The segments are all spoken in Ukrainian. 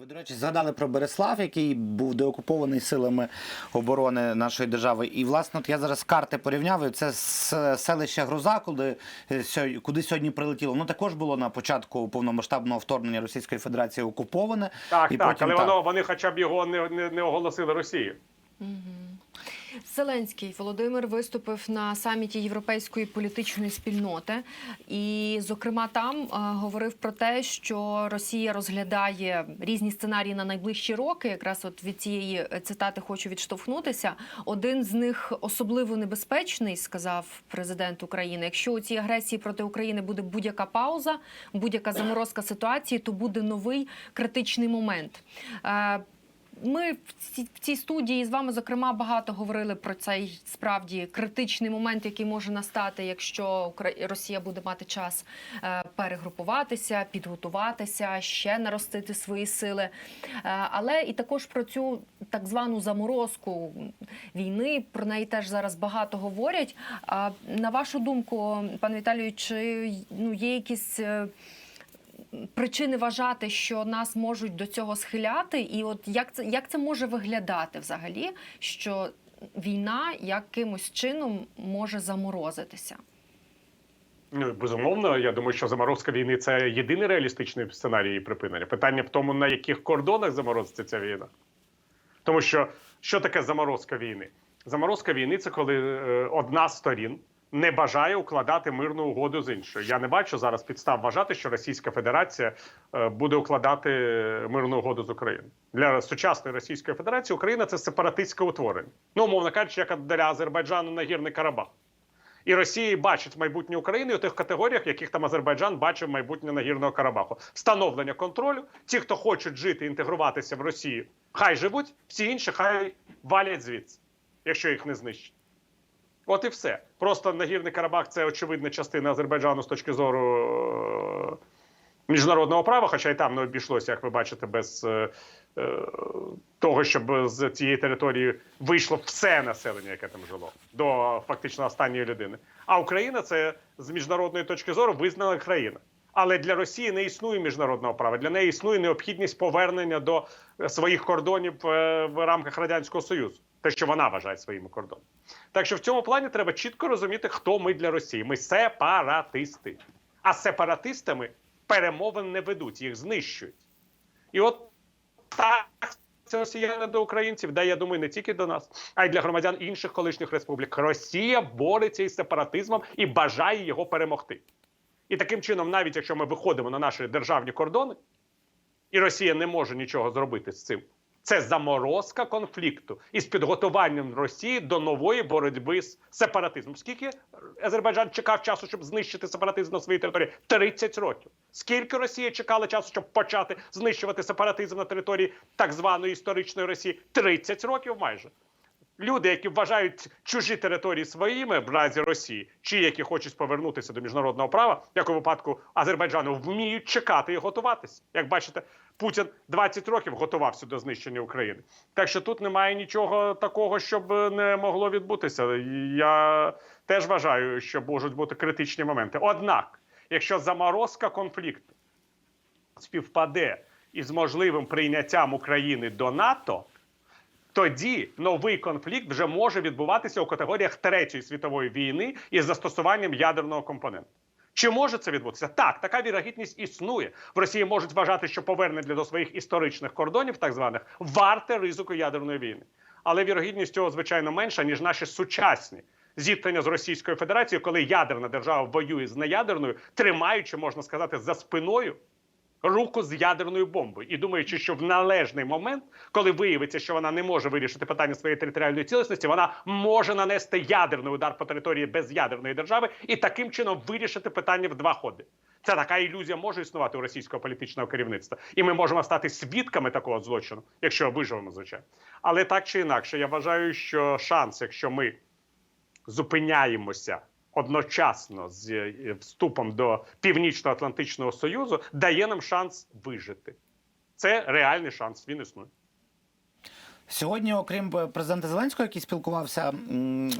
Ви, до речі, згадали про Береслав, який був деокупований силами оборони нашої держави. І, власне, от я зараз карти порівняв. і Це селище Гроза, куди, е, куди сьогодні прилетіло. Воно також було на початку повномасштабного вторгнення Російської Федерації окуповане. Так, і так, потім але так. воно вони хоча б його не, не, не оголосили Росією. Зеленський Володимир виступив на саміті Європейської політичної спільноти, і, зокрема, там е, говорив про те, що Росія розглядає різні сценарії на найближчі роки. Якраз от від цієї е, цитати хочу відштовхнутися. Один з них особливо небезпечний, сказав президент України. Якщо у цій агресії проти України буде будь-яка пауза, будь-яка заморозка ситуації, то буде новий критичний момент. Е, ми в цій, в цій студії з вами зокрема багато говорили про цей справді критичний момент, який може настати, якщо Росія буде мати час е, перегрупуватися, підготуватися, ще наростити свої сили. Е, але і також про цю так звану заморозку війни. Про неї теж зараз багато говорять. А на вашу думку, пане Віталію, чи ну є якісь? Причини вважати, що нас можуть до цього схиляти, і от як це як це може виглядати взагалі, що війна якимось чином може заморозитися? Ну, безумовно, я думаю, що заморозка війни це єдиний реалістичний сценарій її припинення. Питання в тому, на яких кордонах заморозиться ця війна. Тому що що таке заморозка війни? Заморозка війни це коли е, одна з сторін не бажає укладати мирну угоду з іншою. Я не бачу зараз підстав вважати, що Російська Федерація е, буде укладати мирну угоду з Україною. Для сучасної Російської Федерації Україна це сепаратистське утворення. Ну, умовно кажучи, як для Азербайджану Нагірний Карабах. І Росія бачить майбутнє України у тих категоріях, яких там Азербайджан бачив майбутнє Нагірного Карабаху. Встановлення контролю. Ті, хто хочуть жити, інтегруватися в Росію, хай живуть, всі інші хай валять звідси, якщо їх не знищать. От і все. Просто Нагірний Карабах це очевидна частина Азербайджану з точки зору е, міжнародного права, хоча й там не обійшлося, як ви бачите, без е, е, того, щоб з цієї території вийшло все населення, яке там жило, до фактично останньої людини. А Україна це з міжнародної точки зору визнана країна. Але для Росії не існує міжнародного права. Для неї існує необхідність повернення до своїх кордонів в рамках радянського союзу, те, що вона вважає своїми кордонами. Так що в цьому плані треба чітко розуміти, хто ми для Росії. Ми сепаратисти. А сепаратистами перемовин не ведуть, їх знищують. І от так це росіяни до українців, да я думаю, не тільки до нас, а й для громадян інших колишніх республік. Росія бореться із сепаратизмом і бажає його перемогти. І таким чином, навіть якщо ми виходимо на наші державні кордони, і Росія не може нічого зробити з цим. Це заморозка конфлікту із підготуванням Росії до нової боротьби з сепаратизмом. Скільки Азербайджан чекав часу, щоб знищити сепаратизм на своїй території? 30 років. Скільки Росія чекала часу, щоб почати знищувати сепаратизм на території так званої історичної Росії? 30 років майже. Люди, які вважають чужі території своїми в разі Росії, чи які хочуть повернутися до міжнародного права, як у випадку Азербайджану, вміють чекати і готуватися. Як бачите, Путін 20 років готувався до знищення України. Так що тут немає нічого такого, щоб не могло відбутися. Я теж вважаю, що можуть бути критичні моменти. Однак, якщо заморозка конфлікту співпаде із можливим прийняттям України до НАТО. Тоді новий конфлікт вже може відбуватися у категоріях Третьої світової війни із застосуванням ядерного компоненту. Чи може це відбутися? Так, така вірогідність існує. В Росії можуть вважати, що повернення до своїх історичних кордонів, так званих, варте ризику ядерної війни. Але вірогідність цього звичайно менша ніж наші сучасні зіткнення з Російською Федерацією, коли ядерна держава воює з неядерною, тримаючи, можна сказати, за спиною руку з ядерною бомбою і думаючи, що в належний момент, коли виявиться, що вона не може вирішити питання своєї територіальної цілісності, вона може нанести ядерний удар по території безядерної держави і таким чином вирішити питання в два ходи. Це така ілюзія може існувати у російського політичного керівництва, і ми можемо стати свідками такого злочину, якщо виживемо, звичайно. Але так чи інакше, я вважаю, що шанс, якщо ми зупиняємося одночасно з е, вступом до Північно-Атлантичного Союзу, дає нам шанс вижити. Це реальний шанс. Він існує. Сьогодні, окрім президента Зеленського, який спілкувався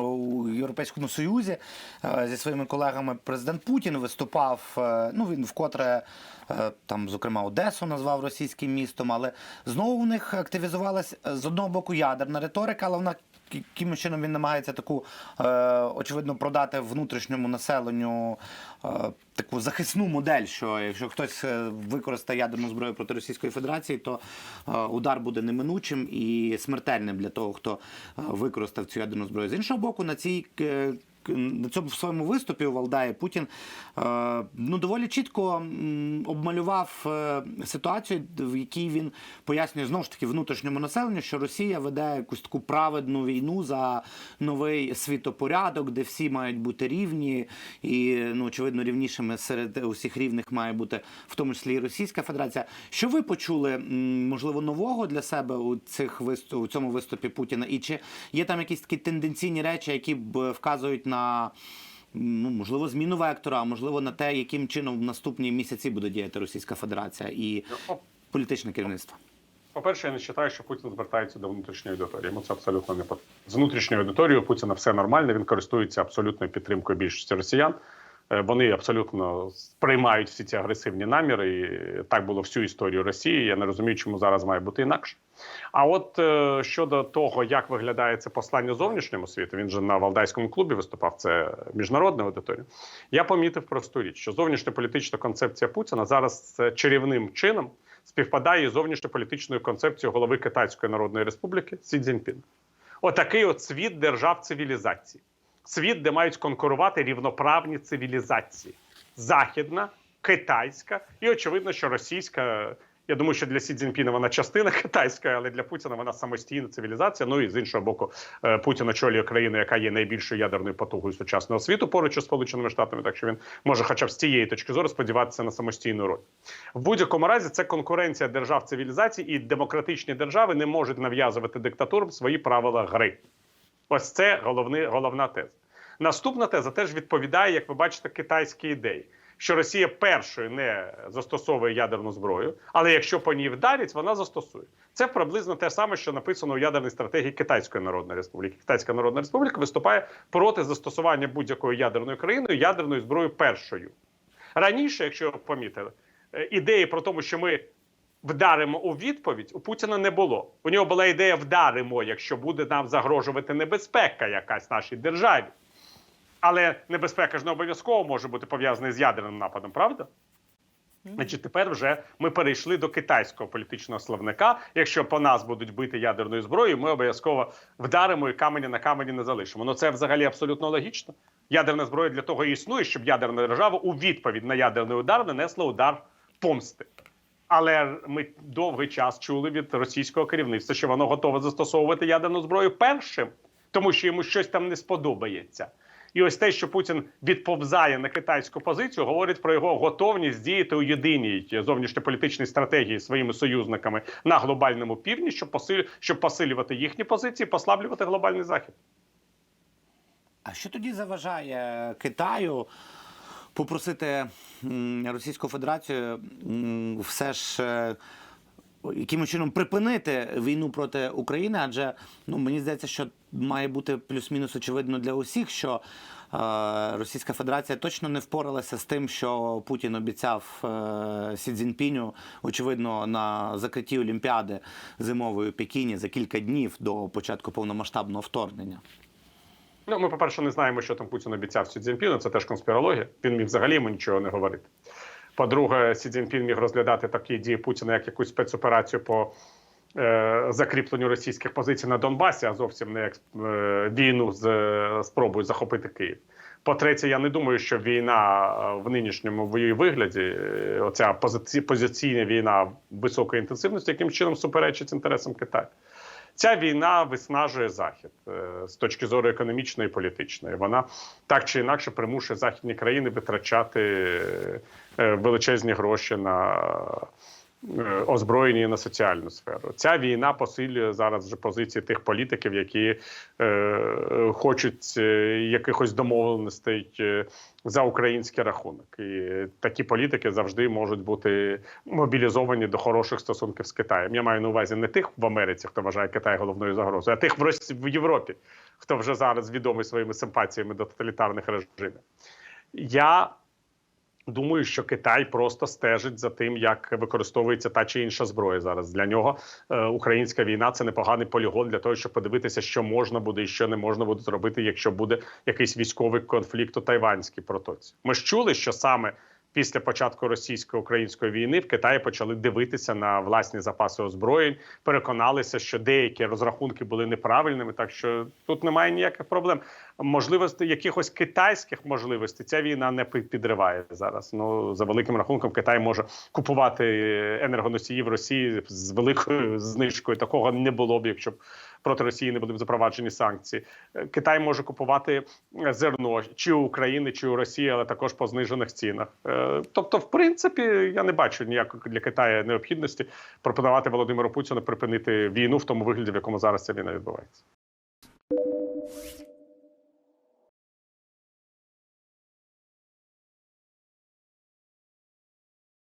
у Європейському Союзі е, зі своїми колегами, президент Путін виступав. е, Ну він вкотре е, там, зокрема, Одесу назвав російським містом, але знову у них активізувалась е, з одного боку ядерна риторика, але вона якимось чином він намагається таку е, очевидно продати внутрішньому населенню е, таку захисну модель, що якщо хтось е, використає ядерну зброю проти Російської Федерації, то е, удар буде неминучим і смертельним для того, хто е, використав цю ядерну зброю. З іншого боку, на цій на цьому в своєму виступі у Валдаї Путін е, ну доволі чітко обмалював е, ситуацію, в якій він пояснює знову ж таки внутрішньому населенню, що Росія веде якусь таку праведну війну за новий світопорядок, де всі мають бути рівні, і ну очевидно рівнішими серед усіх рівних має бути в тому числі і Російська Федерація. Що ви почули можливо нового для себе у цих у цьому виступі Путіна? І чи є там якісь такі тенденційні речі, які б вказують на ну, можливо, зміну вектора, а можливо на те, яким чином в наступні місяці буде діяти Російська Федерація і політичне керівництво? По-перше, я не вважаю, що Путін звертається до внутрішньої аудиторії. Йому це абсолютно не потрібно. З внутрішньою аудиторією Путіна все нормально. Він користується абсолютною підтримкою більшості росіян. Е, Вони абсолютно сприймають всі ці агресивні наміри. І так було всю історію Росії. Я не розумію, чому зараз має бути інакше. А от е, щодо того, як виглядає це послання зовнішньому світу, він же на Валдайському клубі виступав. Це міжнародна аудиторія. Я помітив просту річ, що зовнішньополітична концепція Путіна зараз чарівним чином співпадає із зовнішньополітичною концепцією голови Китайської Народної Республіки Сі Цзіньпіна. Отакий от світ держав цивілізації. Світ, де мають конкурувати рівноправні цивілізації: західна, китайська і очевидно, що російська. Я думаю, що для Сі Цзіньпіна вона частина китайська, але для Путіна вона самостійна цивілізація. Ну і з іншого боку, е, Путін очолює країну, яка є найбільшою ядерною потугою сучасного світу поруч із Сполученими Штатами. Так що він може, хоча б з цієї точки зору, сподіватися на самостійну роль. В будь-якому разі це конкуренція держав цивілізацій, і демократичні держави не можуть нав'язувати диктатурам свої правила гри. Ось це головне, головна теза. Наступна теза теж відповідає, як ви бачите, китайській ідеї, що Росія першою не застосовує ядерну зброю, але якщо по ній вдарять, вона застосує. Це приблизно те саме, що написано у ядерній стратегії Китайської Народної Республіки. Китайська Народна Республіка виступає проти застосування будь-якою ядерною країною ядерною зброєю першою. Раніше, якщо помітили, е, ідеї про те, що ми вдаримо у відповідь, у Путіна не було. У нього була ідея вдаримо, якщо буде нам загрожувати небезпека якась нашій державі. Але небезпека ж не обов'язково може бути пов'язана з ядерним нападом, правда? Значить, тепер вже ми перейшли до китайського політичного словника. Якщо по нас будуть бити ядерною зброєю, ми обов'язково вдаримо і камені на камені не залишимо. Ну це взагалі абсолютно логічно. Ядерна зброя для того і існує, щоб ядерна держава у відповідь на ядерний удар нанесла удар помсти. Але ми довгий час чули від російського керівництва, що воно готове застосовувати ядерну зброю першим, тому що йому щось там не сподобається. І ось те, що Путін відповзає на китайську позицію, говорить про його готовність діяти у єдиній зовнішньополітичній стратегії своїми союзниками на глобальному півдні, щоб посилю, щоб посилювати їхні позиції, послаблювати глобальний захід. А що тоді заважає Китаю попросити Російську Федерацію все ж е, якимось чином припинити війну проти України? Адже ну мені здається, що має бути плюс-мінус очевидно для усіх, що е, Російська Федерація точно не впоралася з тим, що Путін обіцяв е, Сі Цзіньпіню, очевидно, на закритті Олімпіади зимової Пекіні за кілька днів до початку повномасштабного вторгнення. Ну, ми, по-перше, не знаємо, що там Путін обіцяв Сі Цзіньпіну, це теж конспірологія. Він міг взагалі йому нічого не говорити. По-друге, Сі Цзіньпін міг розглядати такі дії Путіна як якусь спецоперацію по е, закріпленню російських позицій на Донбасі, а зовсім не як е, війну з е, спробою захопити Київ. По-третє, я не думаю, що війна е, в нинішньому її вигляді, е, оця позиційна війна високої інтенсивності, яким чином суперечить інтересам Китаю. Ця війна виснажує захід е, з точки зору економічної і політичної. Вона так чи інакше примушує західні країни витрачати е, величезні гроші на озброєні на соціальну сферу. Ця війна посилює зараз вже позиції тих політиків, які е, хочуть е, якихось домовленостей е, за український рахунок. І такі політики завжди можуть бути мобілізовані до хороших стосунків з Китаєм. Я маю на увазі не тих в Америці, хто вважає Китай головною загрозою, а тих в Росі в Європі, хто вже зараз відомий своїми симпатіями до тоталітарних режимів. Я Думаю, що Китай просто стежить за тим, як використовується та чи інша зброя зараз. Для нього е, українська війна це непоганий полігон для того, щоб подивитися, що можна буде і що не можна буде зробити, якщо буде якийсь військовий конфлікт у Тайванській протоці. Ми ж чули, що саме після початку російсько-української війни в Китаї почали дивитися на власні запаси озброєнь, переконалися, що деякі розрахунки були неправильними. Так що тут немає ніяких проблем. Можливостей якихось китайських можливостей ця війна не підриває зараз. Ну за великим рахунком, Китай може купувати енергоносії в Росії з великою знижкою. Такого не було б, якщо б проти Росії не були запроваджені санкції. Е, Китай може купувати е, зерно чи у України, чи у Росії, але також по знижених цінах. Е, Тобто, в принципі, я не бачу ніякої для Китаю необхідності пропонувати Володимиру Путіну припинити війну в тому вигляді, в якому зараз ця війна відбувається.